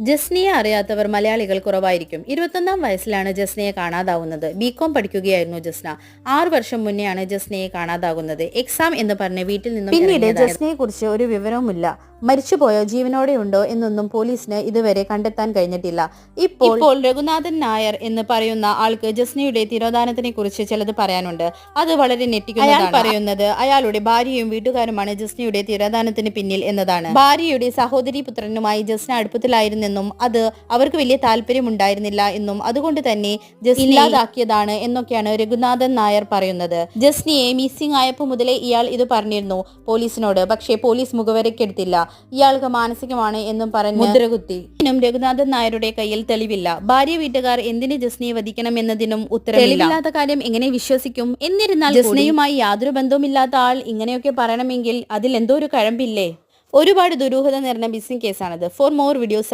ജസ്നയെ അറിയാത്തവർ മലയാളികൾ കുറവായിരിക്കും. ഇരുപത്തൊന്നാം വയസ്സിലാണ് ജസ്നയെ കാണാതാവുന്നത്. ബികോം പഠിക്കുകയായിരുന്നു ജസ്ന. ആറു വർഷം മുന്നെയാണ് ജസ്നയെ കാണാതാകുന്നത്. എക്സാം എന്ന് പറഞ്ഞ് വീട്ടിൽ നിന്നും പിന്നീട് ജസ്നയെ കുറിച്ച് ഒരു വിവരവുമില്ല. മരിച്ചുപോയോ ജീവനോടെയുണ്ടോ എന്നൊന്നും പോലീസിന് ഇതുവരെ കണ്ടെത്താൻ കഴിഞ്ഞിട്ടില്ല. ഇപ്പോൾ ഇപ്പോൾ രഘുനാഥൻ നായർ എന്ന് പറയുന്ന ആൾക്ക് ജസ്നയുടെ തിരോധാനത്തിനെ കുറിച്ച് ചിലത് പറയാനുണ്ട്. അത് വളരെ ഞെട്ടിക്കുന്നതാണ്. അയാൾ പറയുന്നത് അയാളുടെ ഭാര്യയും വീട്ടുകാരുമാണ് ജസ്നയുടെ തിരോധാനത്തിന് പിന്നിൽ എന്നതാണ്. ഭാര്യയുടെ സഹോദരി പുത്രനുമായി ജസ്ന അടുപ്പത്തിലായിരുന്നെന്നും അത് അവർക്ക് വലിയ താല്പര്യമുണ്ടായിരുന്നില്ല എന്നും അതുകൊണ്ട് തന്നെ ജസ്ന ഇല്ലാതാക്കിയതാണ് എന്നൊക്കെയാണ് രഘുനാഥൻ നായർ പറയുന്നത്. ജസ്നയെ മിസ്സിംഗ് ആയപ്പോൾ മുതലേ ഇയാൾ ഇത് പറഞ്ഞിരുന്നു പോലീസിനോട്. പക്ഷേ പോലീസ് മുഖവരക്കെടുത്തില്ല. ഇയാൾക്ക് മാനസികമാണ് എന്നും പറഞ്ഞ് മുദ്രകുത്തി. രഘുനാഥൻ നായരുടെ കയ്യിൽ തെളിവില്ല. ഭാര്യ വീട്ടുകാർ എന്തിന് ജസ്നയെ വധിക്കണം എന്നതിനും ഉത്തരം തെളിവില്ലാത്ത കാര്യം എങ്ങനെ വിശ്വസിക്കും? എന്നിരുന്നാൽ ജസ്നയുമായി യാതൊരു ബന്ധവുമില്ലാത്ത ആൾ ഇങ്ങനെയൊക്കെ പറയണമെങ്കിൽ അതിൽ എന്തോ ഒരു കഴമ്പില്ലേ? ഒരുപാട് ദുരൂഹത നിറഞ്ഞ മിസ്സിംഗ് കേസാണിത് ഫോർ മോർ വീഡിയോസ്